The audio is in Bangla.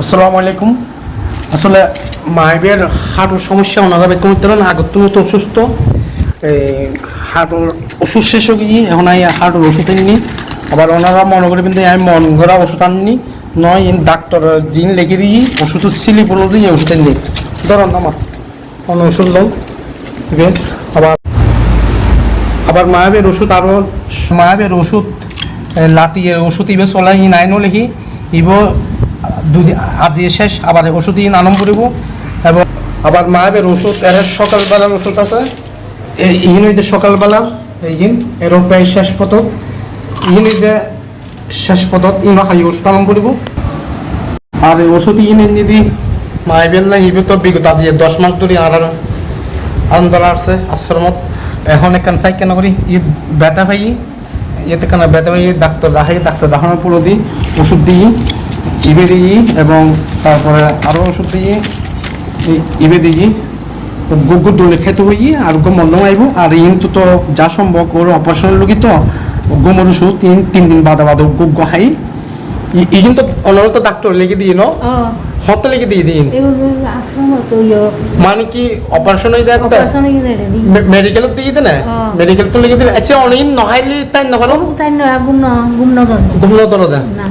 আসসালামু আলাইকুম। আসলে মাইবের হাঁটুর সমস্যা ওনারা বের করতে পারেন আগত মতো অসুস্থ। এই হাঁটুর ওষুধ শেষ হয়ে গিয়ে এখন আই হাঁটুর ওষুধ আনিনি। আবার ওনারা মনে করে কিন্তু আমি মন করা ওষুধ আনিনি। নয় ডাক্তার জিন লিখে দিয়ে ওষুধ সিলিপ অনুযায়ী ওষুধ আনি ধরুন আমার অন্য ওষুধ লোক আবার আবার মায়াবের ওষুধ আরও মায়াবের ওষুধ এ, লাতিয়ের ওষুধ ইবে চলাই নাইনও লিখি ইব দুদিন আজি শেষ, আবার ওষুধ ইন আনন্দ করিব। এবং আবার মায়াবের ওষুধ, এর সকালবেলার ওষুধ আছে। এই ইন সকালবেলা এই ইন এর প্রায় শেষ পথত ইন শেষ পথত ইন খালি ওষুধ আনন্দ করিব। আর এই ওষুধ ইন যদি মায়াবেল না ইবে তো বিগত আজি দশ মাস ধরে আর আন্দোলন আছে আশ্রমত। এখন এখান সাই কেন করি? ই ব্যথা ভাই ইয়েতে কেন ব্যথা ভাই ডাক্তার দেখাই, ডাক্তার দেখানোর পুরো দিই ওষুধ দিই। ইবেডিজি এবং তারপরে আরও ওষুধ দিয়ে ইবেডিজি গুগু দুলে খেতে হইয়ে আর গো মন্দম আইব। আর ইন্তু তো যা সম্ভব ওর অপারেশন লুকি তো গোমর ওষুধ তিন তিন দিন বাদা বাদা গুগ হাই। ই কিন্তু অনরত ডাক্তার লেগে দিয়ে না? হত লেগে দিয়ে দিন। মানে কি অপারেশন হই দেখ মেডিকেল দিয়ে দিন? মেডিকেল তো লেগে দিন। আচ্ছা অনেক নহাইলি তাই নহালো? তাই না গুম না গুম না গুম না।